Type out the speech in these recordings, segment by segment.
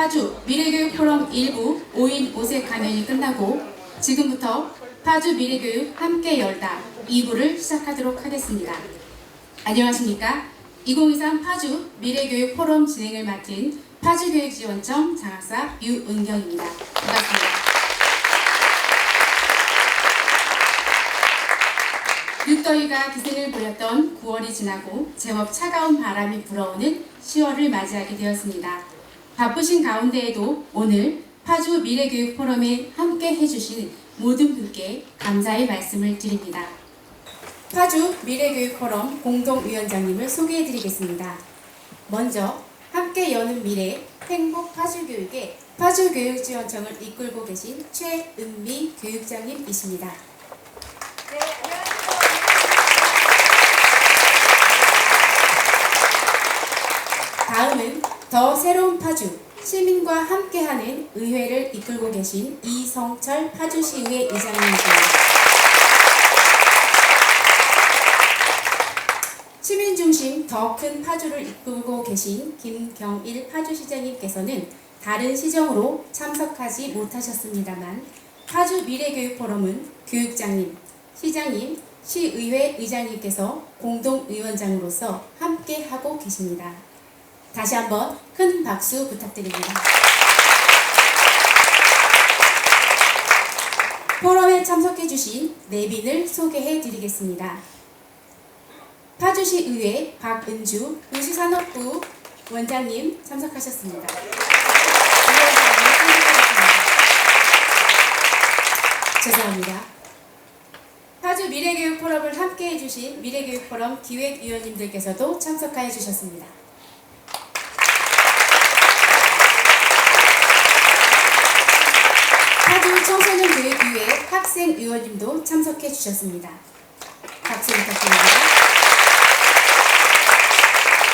파주 미래교육 포럼 1부 5인 5세 강연이 끝나고 지금부터 파주 미래교육 함께 열다 2부를 시작하도록 하겠습니다. 안녕하십니까? 2023 파주 미래교육 포럼 진행을 맡은 파주교육지원청 장학사 유은경입니다. 반갑습니다. 늦더위가 기승을 부렸던 9월이 지나고 제법 차가운 바람이 불어오는 10월을 맞이하게 되었습니다. 바쁘신 가운데에도 오늘 파주 미래교육 포럼에 함께 해주신 모든 분께 감사의 말씀을 드립니다. 파주 미래교육 포럼 공동위원장님을 소개해드리겠습니다. 먼저 함께 여는 미래 행복 파주교육의 파주교육지원청을 이끌고 계신 최은미 교육장님이십니다. 다음은 더 새로운 파주 시민과 함께하는 의회를 이끌고 계신 이성철 파주시의회 의장님입니다. 시민 중심 더 큰 파주를 이끌고 계신 김경일 파주시장님께서는 다른 시정으로 참석하지 못하셨습니다만 파주 미래교육 포럼은 교육장님, 시장님, 시의회 의장님께서 공동위원장으로서 함께 하고 계십니다. 다시 한번 큰 박수 부탁드립니다. 포럼에 참석해주신 내빈을 소개해드리겠습니다. 파주시 의회 박은주 도시산업부 원장님 참석하셨습니다. 죄송합니다. 파주 미래교육 포럼을 함께 해 주신 미래교육 포럼 기획위원님들께서도 참석하여 주셨습니다. 파주 청소년 교육위회 학생위원님도 참석해 주셨습니다. 박수 부탁드립니다.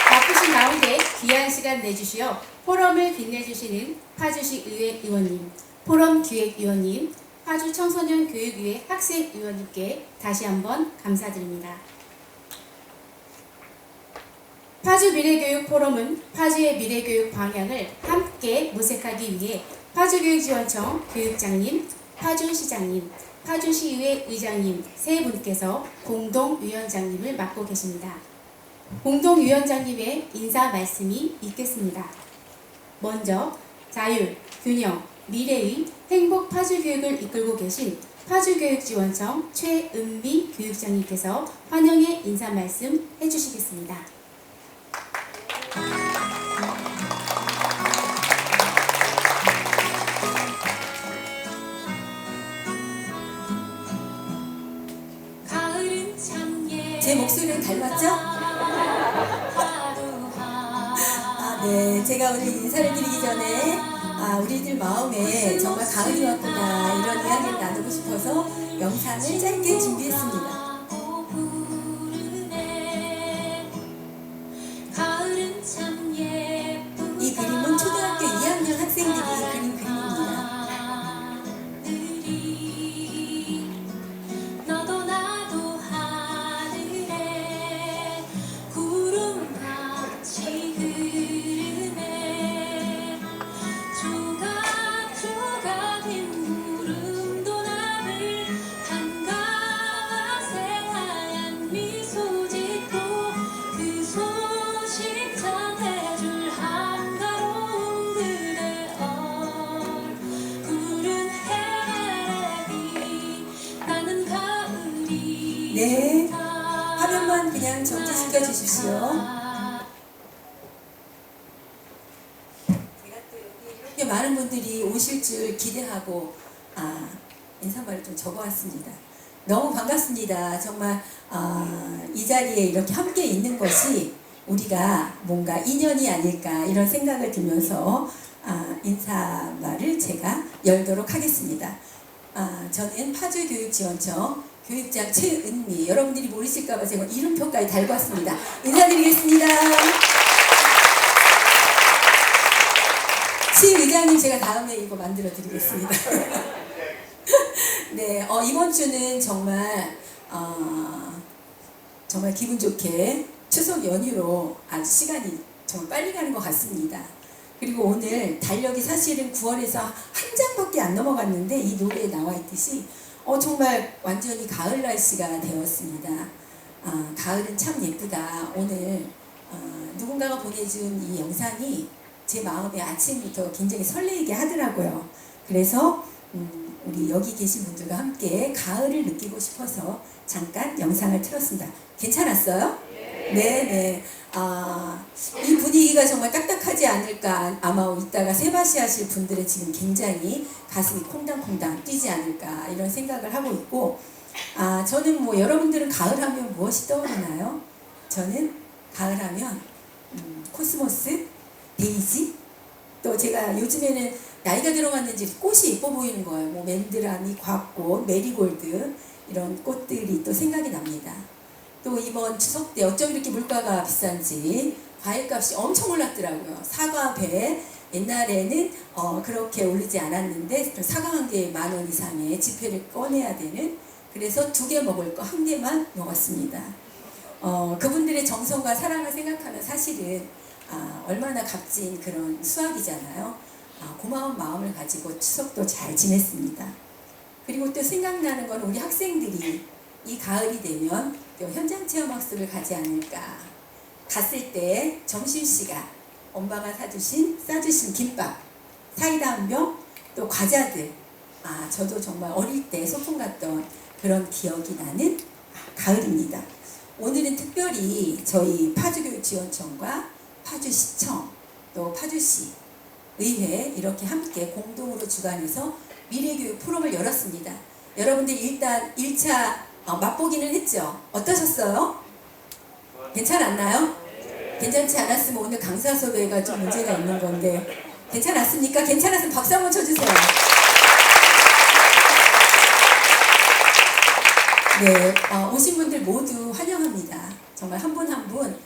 바쁘신 가운데 귀한 시간 내주시어 포럼을 빛내주시는 파주시 의회 의원님, 포럼 기획위원님, 파주 청소년 교육위회 학생위원님께 다시 한번 감사드립니다. 파주 미래교육 포럼은 파주의 미래교육 방향을 함께 모색하기 위해 파주교육지원청 교육장님, 파주시장님, 파주시의회 의장님 세 분께서 공동위원장님을 맡고 계십니다. 공동위원장님의 인사 말씀이 있겠습니다. 먼저 자율, 균형, 미래의 행복 파주교육을 이끌고 계신 파주교육지원청 최은미 교육장님께서 환영의 인사 말씀 해주시겠습니다. 제 목소리는 닮았죠? 아, 네. 제가 오늘 인사를 드리기 전에 아, 우리들 마음에 정말 가을이 왔구나 이런 이야기를 나누고 싶어서 영상을 짧게 준비했습니다. 여기 이렇게 많은 분들이 오실 줄 기대하고 아, 인사말을 좀 적어왔습니다. 너무 반갑습니다. 정말 아, 이 자리에 이렇게 함께 있는 것이 우리가 뭔가 인연이 아닐까 이런 생각을 들면서 아, 인사말을 제가 열도록 하겠습니다. 아, 저는 파주교육지원청 교육장 최은미 여러분들이 모르실까봐 제가 이름표까지 달고 왔습니다. 인사드리겠습니다. 시 의장님 제가 다음에 이거 만들어 드리겠습니다. 네, 어, 이번 주는 정말 어, 정말 기분 좋게 추석 연휴로 아주 시간이 정말 빨리 가는 것 같습니다. 그리고 오늘 달력이 사실은 9월에서 한 장밖에 안 넘어갔는데 이 노래에 나와 있듯이 어 정말 완전히 가을 날씨가 되었습니다. 아, 가을은 참 예쁘다. 오늘 어, 누군가가 보내준 이 영상이 제 마음에 아침부터 굉장히 설레게 하더라고요. 그래서 음, 우리 여기 계신 분들과 함께 가을을 느끼고 싶어서 잠깐 영상을 틀었습니다. 괜찮았어요? 네, 네. 아, 이 분위기가 정말 딱딱하지 않을까. 아마 이따가 세바시 하실 분들은 지금 굉장히 가슴이 콩당콩당 뛰지 않을까. 이런 생각을 하고 있고, 아, 저는 뭐 여러분들은 가을 하면 무엇이 떠오르나요? 저는 가을 하면, 음, 코스모스, 데이지, 또 제가 요즘에는 나이가 들어갔는지 꽃이 예뻐 보이는 거예요. 뭐 맨드라미, 곽꽃, 메리골드 이런 꽃들이 또 생각이 납니다. 또 이번 추석 때 어쩜 이렇게 물가가 비싼지 과일값이 엄청 올랐더라고요. 사과 배 옛날에는 어, 그렇게 오르지 않았는데 사과 한 개에 만 원 이상의 지폐를 꺼내야 되는 그래서 두 개 먹을 거 한 개만 먹었습니다. 어, 그분들의 정성과 사랑을 생각하면 사실은 아, 얼마나 값진 그런 수학이잖아요. 아, 고마운 마음을 가지고 추석도 잘 지냈습니다. 그리고 또 생각나는 건 우리 학생들이 이 가을이 되면 또 현장 체험 학습을 가지 않을까. 갔을 때 점심 시간 엄마가 사주신 싸주신 김밥, 사이다 한 병, 또 과자들. 아 저도 정말 어릴 때 소풍 갔던 그런 기억이 나는 가을입니다. 오늘은 특별히 저희 파주교육지원청과 파주시청 또 파주시 의회 이렇게 함께 공동으로 주관해서 미래교육 포럼을 열었습니다. 여러분들 일단 1차 어, 맛보기는 했죠? 어떠셨어요? 괜찮았나요? 괜찮지 않았으면 오늘 강사 섭외가 좀 문제가 있는 건데 괜찮았습니까? 괜찮았으면 박수 한번 쳐주세요. 네, 어, 오신 분들 모두 환영합니다. 정말 한 분 한 분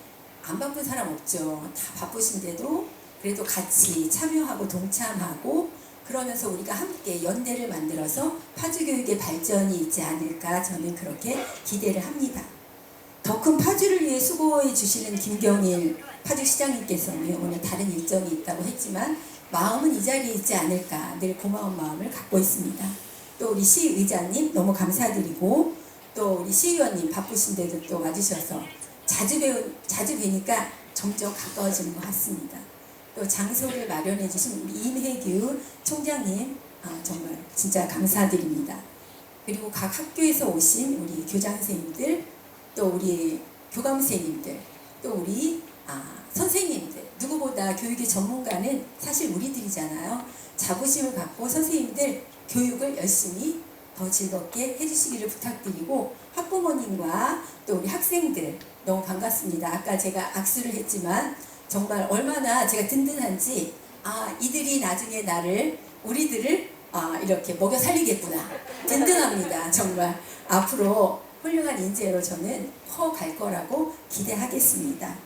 안 바쁜 사람 없죠. 다 바쁘신데도 그래도 같이 참여하고 동참하고 그러면서 우리가 함께 연대를 만들어서 파주교육의 발전이 있지 않을까 저는 그렇게 기대를 합니다. 더 큰 파주를 위해 수고해 주시는 김경일 파주시장님께서는 오늘 다른 일정이 있다고 했지만 마음은 이 자리에 있지 않을까 늘 고마운 마음을 갖고 있습니다. 또 우리 시의장님 너무 감사드리고 또 우리 시의원님 바쁘신데도 또 와주셔서 자주 배우 자주 뵈니까 점점 가까워지는 것 같습니다. 또 장소를 마련해 주신 임혜규 총장님 아, 정말 진짜 감사드립니다. 그리고 각 학교에서 오신 우리 교장 선생님들 또 우리 교감 선생님들 또 우리 아, 선생님들 누구보다 교육의 전문가는 사실 우리들이잖아요. 자부심을 갖고 선생님들 교육을 열심히 더 즐겁게 해주시기를 부탁드리고 학부모님과 또 우리 학생들 너무 반갑습니다. 아까 제가 악수를 했지만 정말 얼마나 제가 든든한지 아 이들이 나중에 나를 우리들을 아 이렇게 먹여 살리겠구나 든든합니다. 정말 앞으로 훌륭한 인재로 저는 커갈 거라고 기대하겠습니다.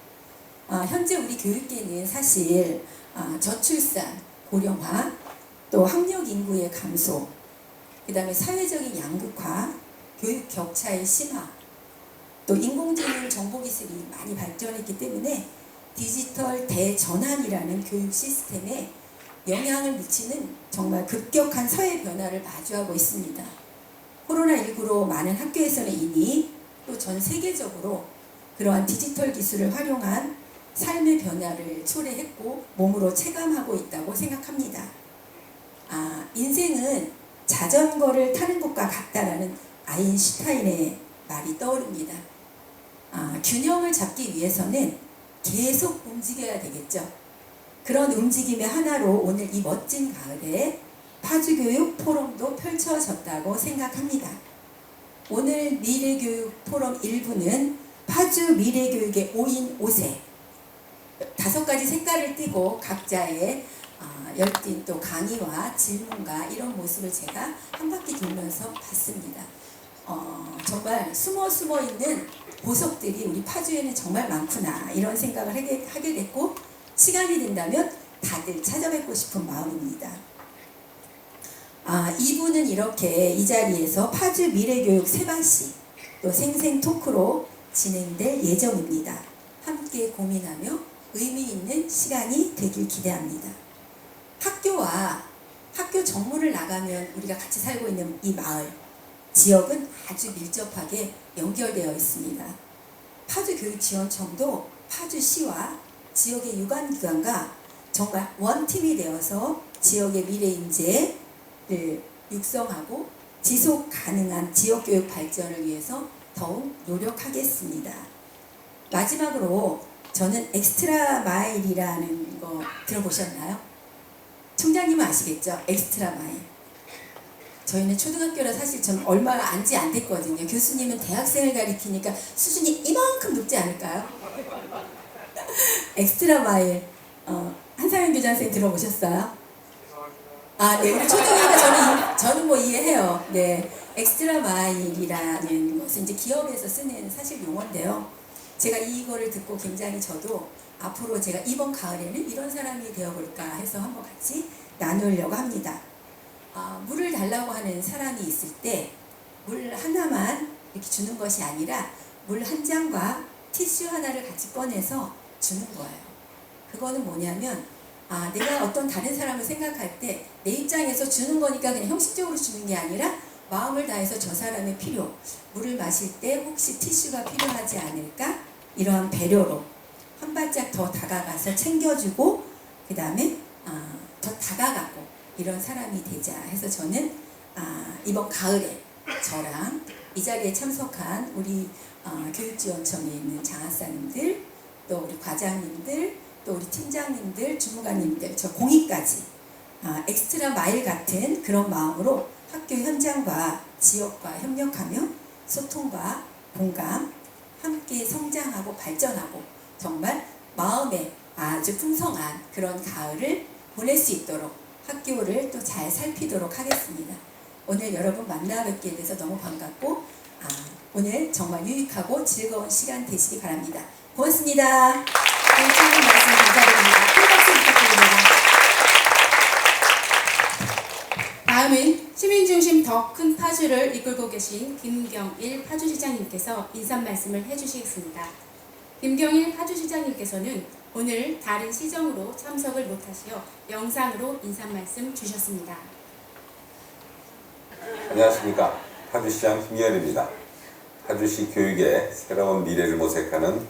아, 현재 우리 교육계는 사실 아, 저출산, 고령화, 또 학력 인구의 감소, 그 다음에 사회적인 양극화, 교육 격차의 심화, 또 인공지능 정보기술이 많이 발전했기 때문에 디지털 대전환이라는 교육 시스템에 영향을 미치는 정말 급격한 사회 변화를 마주하고 있습니다. 코로나19로 많은 학교에서는 이미 또 전 세계적으로 그러한 디지털 기술을 활용한 삶의 변화를 초래했고 몸으로 체감하고 있다고 생각합니다. 아, 인생은 자전거를 타는 것과 같다라는 아인슈타인의 말이 떠오릅니다. 아, 균형을 잡기 위해서는 계속 움직여야 되겠죠. 그런 움직임의 하나로 오늘 이 멋진 가을에 파주교육 포럼도 펼쳐졌다고 생각합니다. 오늘 미래교육 포럼 1부는 파주 미래교육의 5인 5세 다섯 가지 색깔을 띠고 각자의 아, 열띤 또 강의와 질문과 이런 모습을 제가 한 바퀴 돌면서 봤습니다. 어, 정말 숨어 숨어 있는 보석들이 우리 파주에는 정말 많구나 이런 생각을 하게, 하게 됐고 시간이 된다면 다들 찾아뵙고 싶은 마음입니다. 아, 이분은 이렇게 이 자리에서 파주 미래교육 세반시 또 생생 토크로 진행될 예정입니다. 함께 고민하며 의미 있는 시간이 되길 기대합니다. 학교와 학교 정문을 나가면 우리가 같이 살고 있는 이 마을, 지역은 아주 밀접하게 연결되어 있습니다. 파주교육지원청도 파주시와 지역의 유관기관과 정말 원팀이 되어서 지역의 미래 인재를 육성하고 지속 가능한 지역교육 발전을 위해서 더욱 노력하겠습니다. 마지막으로 저는 엑스트라 마일이라는 거 들어보셨나요? 총장님은 아시겠죠? 엑스트라 마일. 저희는 초등학교라 사실 전 얼마 안지 안 됐거든요. 교수님은 대학생을 가리키니까 수준이 이만큼 높지 않을까요? 엑스트라 마일. 어, 한상현 교장 선생 들어보셨어요? 아, 네. 우리 초등이니까 저는, 저는 뭐 이해해요. 네. 엑스트라 마일이라는 것은 이제 기업에서 쓰는 사실 용어인데요. 제가 이거를 듣고 굉장히 저도 앞으로 제가 이번 가을에는 이런 사람이 되어볼까 해서 한번 같이 나누려고 합니다. 아, 물을 달라고 하는 사람이 있을 때 물 하나만 이렇게 주는 것이 아니라 물한 잔과 티슈 하나를 같이 꺼내서 주는 거예요. 그거는 뭐냐면 아, 내가 어떤 다른 사람을 생각할 때 내 입장에서 주는 거니까 그냥 형식적으로 주는 게 아니라 마음을 다해서 저 사람의 필요, 물을 마실 때 혹시 티슈가 필요하지 않을까? 이러한 배려로 한 발짝 더 다가가서 챙겨주고 그 다음에 아, 더 다가가고 이런 사람이 되자 해서 저는 아, 이번 가을에 저랑 이 자리에 참석한 우리 어, 교육지원청에 있는 장학사님들 또 우리 과장님들 또 우리 팀장님들 주무관님들 저 공익까지 아, 엑스트라 마일 같은 그런 마음으로 학교 현장과 지역과 협력하며 소통과 공감 함께 성장하고 발전하고 정말 마음에 아주 풍성한 그런 가을을 보낼 수 있도록 학교를 또 잘 살피도록 하겠습니다. 오늘 여러분 만나 뵙게 돼서 너무 반갑고 아, 오늘 정말 유익하고 즐거운 시간 되시기 바랍니다. 고맙습니다. 오늘 말씀 감사드립니다. 큰 박수 부탁드립니다. 다음은 시민중심 더 큰 파주를 이끌고 계신 김경일 파주시장님께서 인사 말씀을 해주시겠습니다. 김경일 파주시장님께서는 오늘 다른 시정으로 참석을 못하시어 영상으로 인사 말씀 주셨습니다. 안녕하십니까. 파주시장 김기현입니다. 파주시 교육의 새로운 미래를 모색하는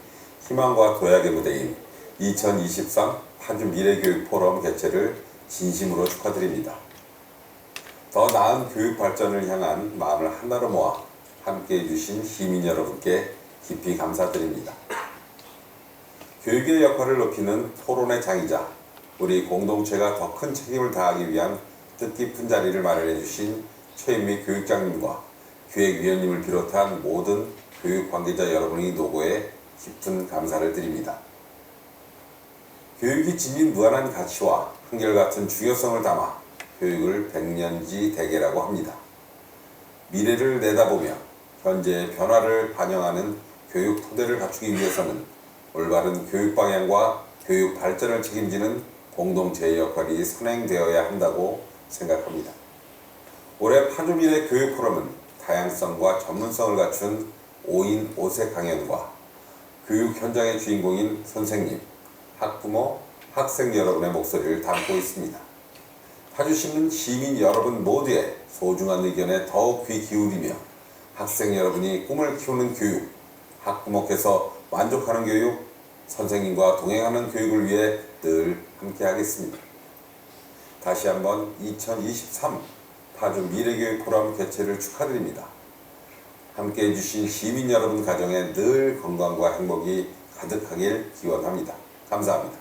희망과 도약의 무대인 2023 파주 미래교육 포럼 개최를 진심으로 축하드립니다. 더 나은 교육 발전을 향한 마음을 하나로 모아 함께 해주신 시민 여러분께 깊이 감사드립니다. 교육의 역할을 높이는 토론의 장이자 우리 공동체가 더 큰 책임을 다하기 위한 뜻깊은 자리를 마련해 주신 최인미 교육장님과 기획위원님을 비롯한 모든 교육 관계자 여러분의 노고에 깊은 감사를 드립니다. 교육이 지닌 무한한 가치와 한결같은 중요성을 담아 교육을 백년지 대계라고 합니다. 미래를 내다보며 현재의 변화를 반영하는 교육 토대를 갖추기 위해서는 올바른 교육 방향과 교육 발전을 책임지는 공동체의 역할이 선행되어야 한다고 생각합니다. 올해 파주미래 교육 포럼은 다양성과 전문성을 갖춘 5인 5세 강연과 교육 현장의 주인공인 선생님, 학부모, 학생 여러분의 목소리를 담고 있습니다. 파주시는 시민 여러분 모두의 소중한 의견에 더욱 귀 기울이며 학생 여러분이 꿈을 키우는 교육, 학부모께서 만족하는 교육, 선생님과 동행하는 교육을 위해 늘 함께하겠습니다. 다시 한번 2023 파주 미래교육 포럼 개최를 축하드립니다. 함께 해주신 시민 여러분 가정에 늘 건강과 행복이 가득하길 기원합니다. 감사합니다.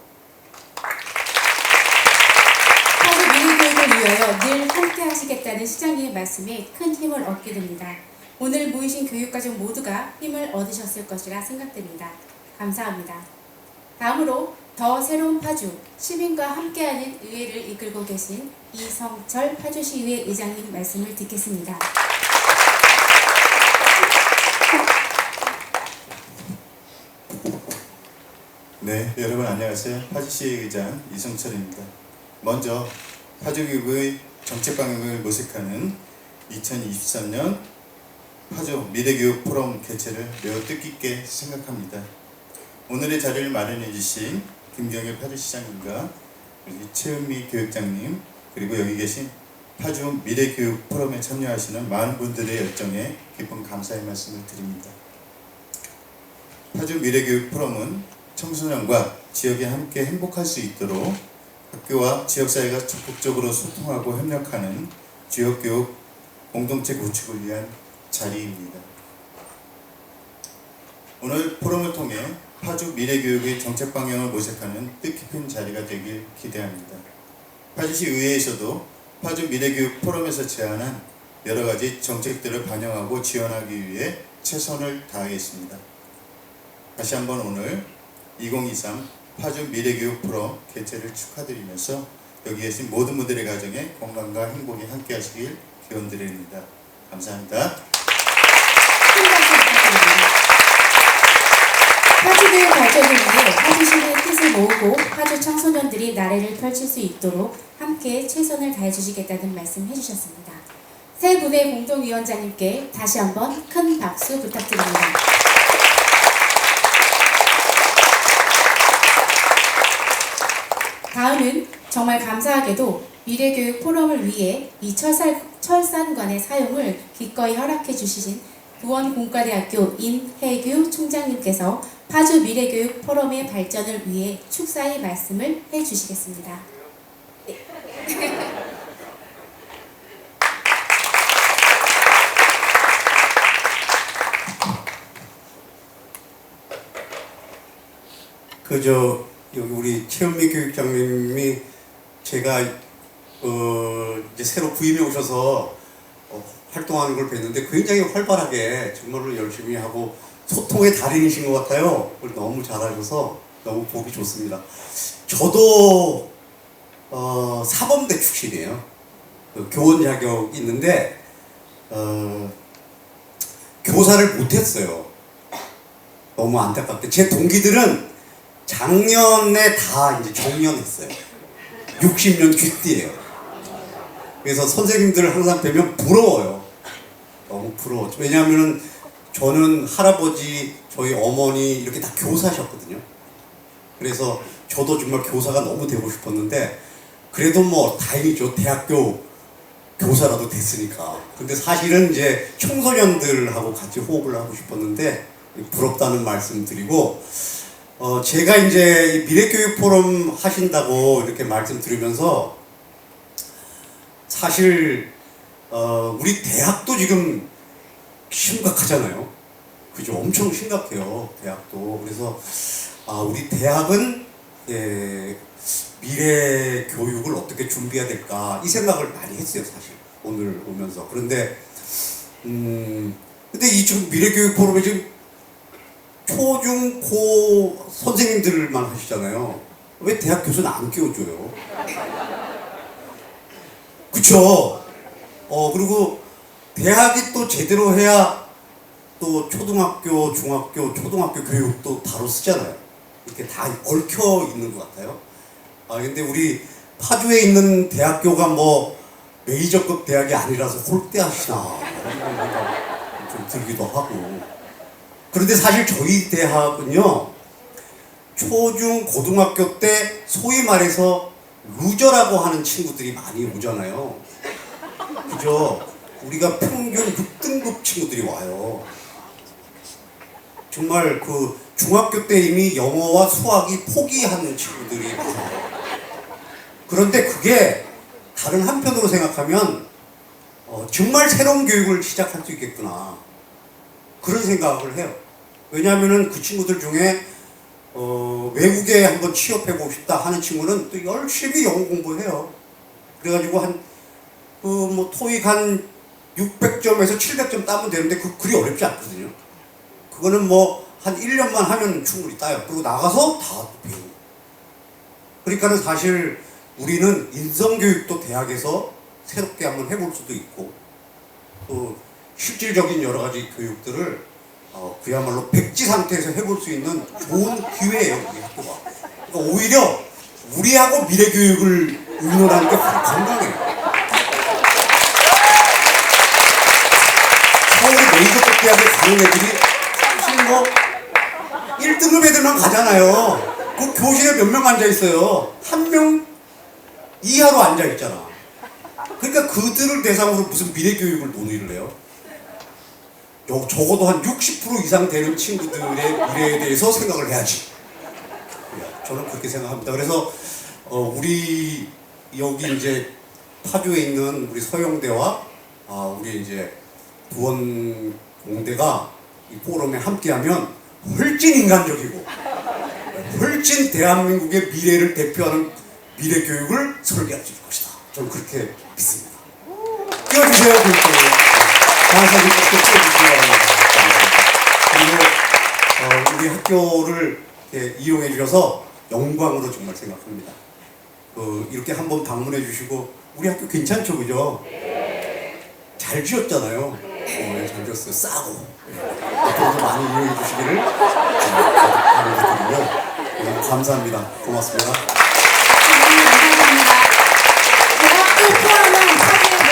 파주 미래교육을 위하여 늘 함께 하시겠다는 시장님의 말씀에 큰 힘을 얻게 됩니다. 오늘 모이신 교육가족 모두가 힘을 얻으셨을 것이라 생각됩니다. 감사합니다. 다음으로 더 새로운 파주, 시민과 함께하는 의회를 이끌고 계신 이성철 파주시의회 의장님 말씀을 듣겠습니다. 네, 여러분 안녕하세요. 파주시 의장 이성철입니다. 먼저 파주교육의 정책 방향을 모색하는 2023년 파주 미래교육 포럼 개최를 매우 뜻깊게 생각합니다. 오늘의 자리를 마련해 주신 김경일 파주시장님과 최은미 교육장님 그리고 여기 계신 파주 미래교육 포럼에 참여하시는 많은 분들의 열정에 깊은 감사의 말씀을 드립니다. 파주 미래교육 포럼은 청소년과 지역이 함께 행복할 수 있도록 학교와 지역사회가 적극적으로 소통하고 협력하는 지역교육 공동체 구축을 위한 자리입니다. 오늘 포럼을 통해 파주 미래교육의 정책 방향을 모색하는 뜻깊은 자리가 되길 기대합니다. 파주시 의회에서도 파주 미래교육 포럼에서 제안한 여러 가지 정책들을 반영하고 지원하기 위해 최선을 다하겠습니다. 다시 한번 오늘 2023 파주 미래교육 포럼 개최를 축하드리면서 여기 계신 모든 분들의 가정에 건강과 행복이 함께 하시길 기원 드립니다. 감사합니다. 큰 박수 부탁드립니다. 파주교육 발전을 위 해 파주시의 뜻을 모으고 파주 청소년들이 나래를 펼칠 수 있도록 함께 최선을 다해주시겠다는 말씀 해주셨습니다. 세 분의 공동위원장님께 다시 한번 큰 박수 부탁드립니다. 다음은 정말 감사하게도 미래교육 포럼을 위해 이 철산, 철산관의 사용을 기꺼이 허락해 주신 부원공과대학교 임혜규 총장님께서 파주 미래교육 포럼의 발전을 위해 축사의 말씀을 해 주시겠습니다. 그저 여기 우리 최은미 교육장님이 제가 어 이제 새로 부임해 오셔서 어, 활동하는 걸 뵀는데 굉장히 활발하게 정말로 열심히 하고 소통의 달인이신 것 같아요. 그걸 너무 잘하셔서 너무 보기 좋습니다. 저도 어, 사범대 출신이에요. 그 교원 자격이 있는데 어, 교사를 못했어요. 너무 안타깝게 제 동기들은 작년에 다 이제 정년했어요. 60년 귀띠예요. 그래서 선생님들 항상 뵈면 부러워요. 너무 부러워. 왜냐하면은 저는 할아버지, 저희 어머니 이렇게 다 교사셨거든요. 그래서 저도 정말 교사가 너무 되고 싶었는데 그래도 뭐 다행이죠. 대학교 교사라도 됐으니까. 근데 사실은 이제 청소년들하고 같이 호흡을 하고 싶었는데 부럽다는 말씀 드리고 어, 제가 이제 이 미래교육 포럼 하신다고 이렇게 말씀 드리면서 사실 어, 우리 대학도 지금 심각하잖아요. 그죠? 엄청 심각해요. 대학도. 그래서 아, 우리 대학은 예, 미래 교육을 어떻게 준비해야 될까 이 생각을 많이 했어요, 사실. 오늘 오면서. 그런데 음, 근데 이 지금 미래 교육 포럼에 지금 초중 고 선생님들만 하시잖아요. 왜 대학 교수는 안 끼워줘요? 그쵸? 어 그리고 대학이 또 제대로 해야 또 초등학교, 중학교, 초등학교 교육도 바로 쓰잖아요. 이렇게 다 얽혀 있는 것 같아요. 아 근데 우리 파주에 있는 대학교가 뭐 메이저급 대학이 아니라서 홀대하시나 좀 들기도 하고. 그런데 사실 저희 대학은요, 초중 고등학교 때 소위 말해서 루저라고 하는 친구들이 많이 오잖아요. 그죠? 우리가 평균 6등급 친구들이 와요. 정말 그 중학교 때 이미 영어와 수학이 포기하는 친구들이 많아요. 그런데 그게 다른 한편으로 생각하면 어, 정말 새로운 교육을 시작할 수 있겠구나. 그런 생각을 해요. 왜냐하면은 그 친구들 중에 어, 외국에 한번 취업해보고 싶다 하는 친구는 또 열심히 영어 공부해요. 그래가지고 한, 그 뭐, 토익 한 600점에서 700점 따면 되는데 그, 그리 어렵지 않거든요. 그거는 뭐, 한 1년만 하면 충분히 따요. 그리고 나가서 다 배우고. 그러니까는 사실 우리는 인성교육도 대학에서 새롭게 한번 해볼 수도 있고, 또 실질적인 여러 가지 교육들을 어, 그야말로 백지 상태에서 해볼 수 있는 좋은 기회예요, 우리 학교가. 그러니까 오히려 우리하고 미래 교육을 의논하는 게 건강해요. 서울 대학에 가는 애들이 뭐 1등급 애들만 가잖아요. 그 교실에 몇 명 앉아 있어요. 한 명 이하로 앉아 있잖아. 그러니까 그들을 대상으로 무슨 미래 교육을 논의를 해요? 요 적어도 한 60% 이상 되는 친구들의 미래에 대해서 생각을 해야지. 저는 그렇게 생각합니다. 그래서 어, 우리 여기 이제 파주에 있는 우리 서영대와 아, 우리 이제 두원 공대가 이 포럼에 함께하면 훨씬 인간적이고 훨씬 대한민국의 미래를 대표하는 미래 교육을 설계할 수 있을 것이다. 저는 그렇게 믿습니다. 띄워주세요, 교육장님. 강사님 꼭 띄워주시기 바랍니다. 그리고 어, 우리 학교를 이용해 주셔서 영광으로 정말 생각합니다. 그 이렇게 한번 방문해 주시고 우리 학교 괜찮죠, 그죠? 잘 지었잖아요. 어, 예, 잘 지었어요. 싸고. 예. 앞으로도 많이 이용해 주시기를 바라드리고요. 예, 감사합니다. 고맙습니다. 포함한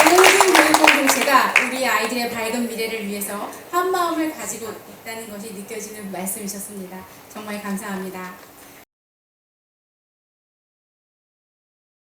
모든 교육 공동체가 우리 아이들의 밝은 미래를 위해서 한 마음을 가지고 있다는 것이 느껴지는 말씀이셨습니다. 정말 감사합니다.